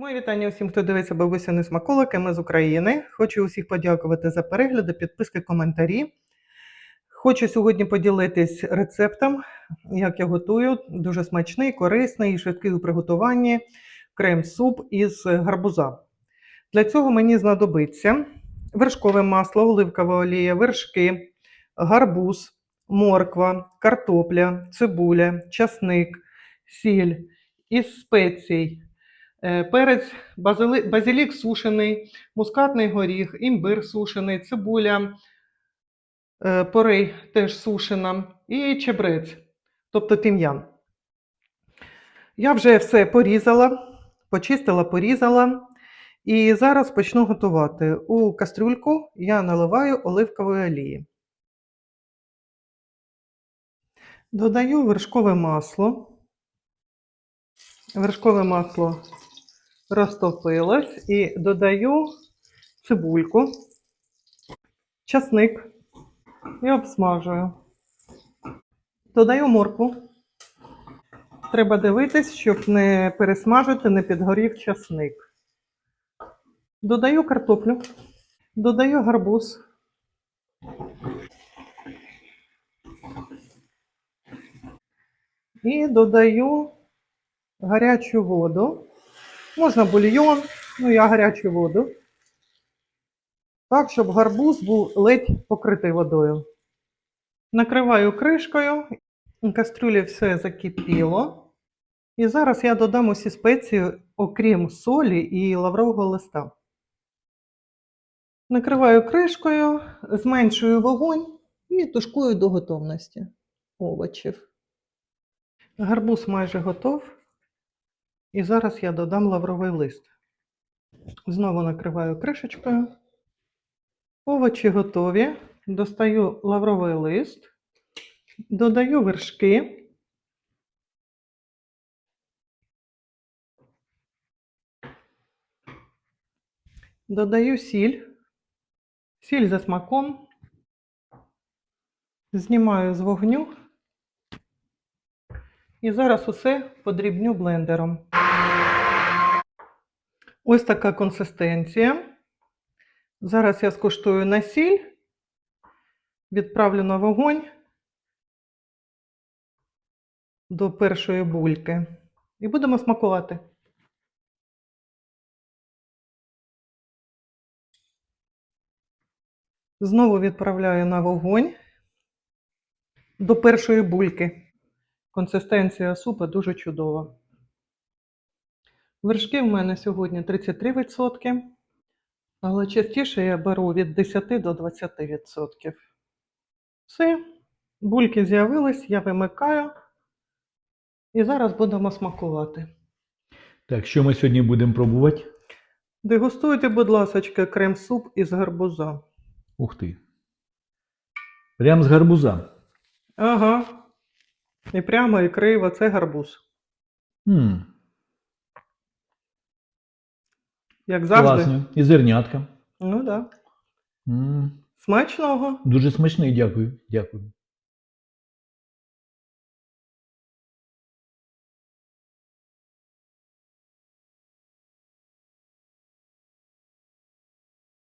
Мої вітання всім, хто дивиться бабусяни смаколики. Ми з України. Хочу усіх подякувати за перегляди, підписки, коментарі. Хочу сьогодні поділитись рецептом, як я готую. Дуже смачний, корисний швидкий у приготуванні крем-суп із гарбуза. Для цього мені знадобиться вершкове масло, оливкова олія, вершки, гарбуз, морква, картопля, цибуля, часник, сіль із спецій. Е, Перець, базилік сушений, мускатний горіх, імбир сушений, цибуля, е, порей теж сушена і чебрець, тобто тим'ян. Я вже все порізала, почистила, порізала. І зараз почну готувати. У кастрюльку я наливаю оливкової олії. Додаю вершкове масло. Вершкове масло розтопилось і додаю цибульку, часник і обсмажую. Додаю моркву. Треба дивитись, щоб не пересмажити, не підгорів часник. Додаю картоплю, додаю гарбуз. І додаю гарячу воду. Можна бульйон, ну я гарячу воду. Так, щоб гарбуз був ледь покритий водою. Накриваю кришкою. У кастрюлі все закипіло. І зараз я додам усі спеції, окрім солі і лаврового листа. Накриваю кришкою, зменшую вогонь і тушкую до готовності овочів. Гарбуз майже готов. І зараз я додам лавровий лист. Знову накриваю кришечкою. Овочі готові. Достаю лавровий лист, додаю вершки. Додаю сіль. Сіль за смаком. Знімаю з вогню. І зараз усе подрібню блендером. Ось така консистенція. Зараз я скуштую на сіль, відправлю на вогонь до першої бульки. І будемо смакувати. Знову відправляю на вогонь до першої бульки. Консистенція супа дуже чудова. Вершки в мене сьогодні 33%, але частіше я беру від 10 до 20%. Все, бульки з'явились, я вимикаю. І зараз будемо смакувати. Так, що ми сьогодні будемо пробувати? Дегустуйте, будь ласка, крем-суп із гарбуза. Ух ти. Прям з гарбуза. Ага. І прямо, і криво, це гарбуз. м Як завжди. Класно. І зернятка. Ну так. Да. Смачного. Дуже смачний, дякую. Дякую.